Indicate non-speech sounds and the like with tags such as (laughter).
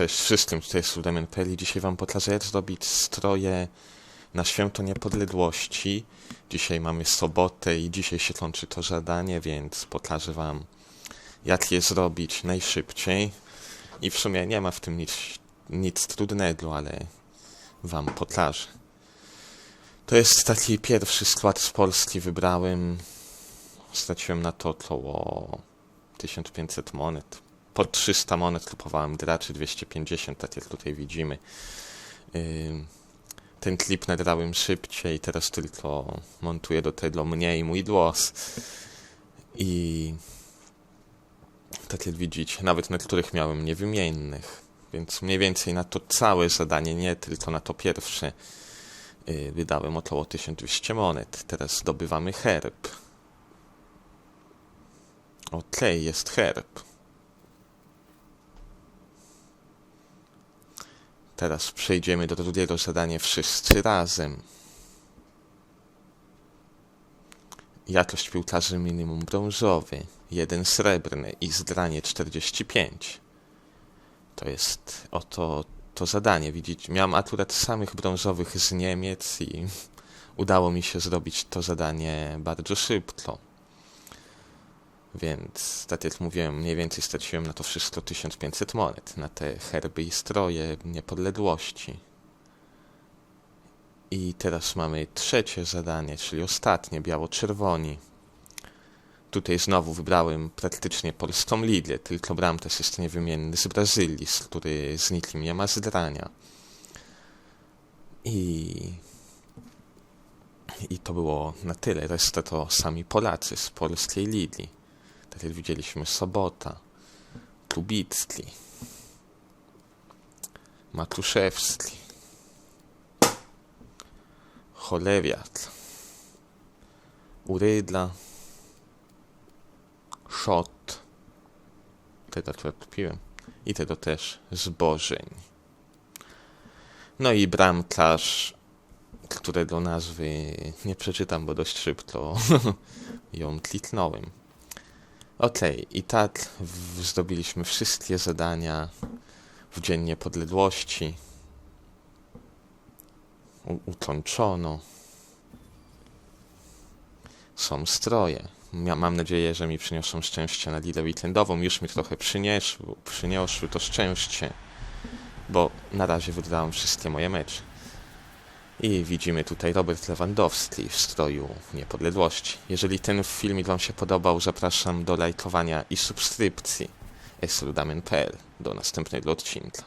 Cześć wszystkim, tutaj jest Ludemian Peli. Dzisiaj wam pokażę jak zrobić stroje na Święto Niepodległości. Dzisiaj mamy sobotę i dzisiaj się kończy to zadanie, więc pokażę wam jak je zrobić najszybciej. I w sumie nie ma w tym nic, nic trudnego, ale wam pokażę. To jest taki pierwszy skład z Polski wybrałem. Straciłem na to około 1500 monet. Po 300 monet kupowałem draczy 250, tak jak tutaj widzimy. Ten klip nagrałem szybciej, teraz tylko montuję do tego mniej mój głos. I tak jak widzicie, nawet na których miałem niewymiennych. Więc mniej więcej na to całe zadanie, nie tylko na to pierwsze, yy, wydałem około 1200 monet. Teraz zdobywamy herb. Okej, jest herb. Teraz przejdziemy do drugiego zadania wszyscy razem. Jakość piłkarzy minimum brązowy, jeden srebrny i zdranie 45. To jest oto to zadanie. Widzicie, miałem akurat samych brązowych z Niemiec i (laughs) udało mi się zrobić to zadanie bardzo szybko. Więc, tak jak mówiłem, mniej więcej straciłem na to wszystko 1500 monet, na te herby i stroje niepodległości. I teraz mamy trzecie zadanie, czyli ostatnie, biało-czerwoni. Tutaj znowu wybrałem praktycznie polską ligę, tylko Bramtes jest niewymienny z Brazylii, z który z nikim nie ma zdrania. I... I to było na tyle. Reszta to sami Polacy z polskiej ligi. Tak jak widzieliśmy, Sobota, Kubicki, Matuszewski, Cholewiak, Urydla, Szot, tego akurat kupiłem, i tego też Zbożeń. No i bramkarz, którego nazwy nie przeczytam, bo dość szybko (laughs) ją kliknąłem. Okej, i tak zdobyliśmy wszystkie zadania w Dzień Niepodległości. U-. Są stroje. Mia- mam nadzieję, że mi przyniosą szczęście na lidę weekendową. Już mi trochę przyniosły, przyniosły to szczęście, bo na razie wygrałem wszystkie moje mecze. I widzimy tutaj Robert Lewandowski w stroju niepodległości. Jeżeli ten filmik Wam się podobał, zapraszam do lajkowania i subskrypcji. Jest Damian.pl. Do następnego odcinka.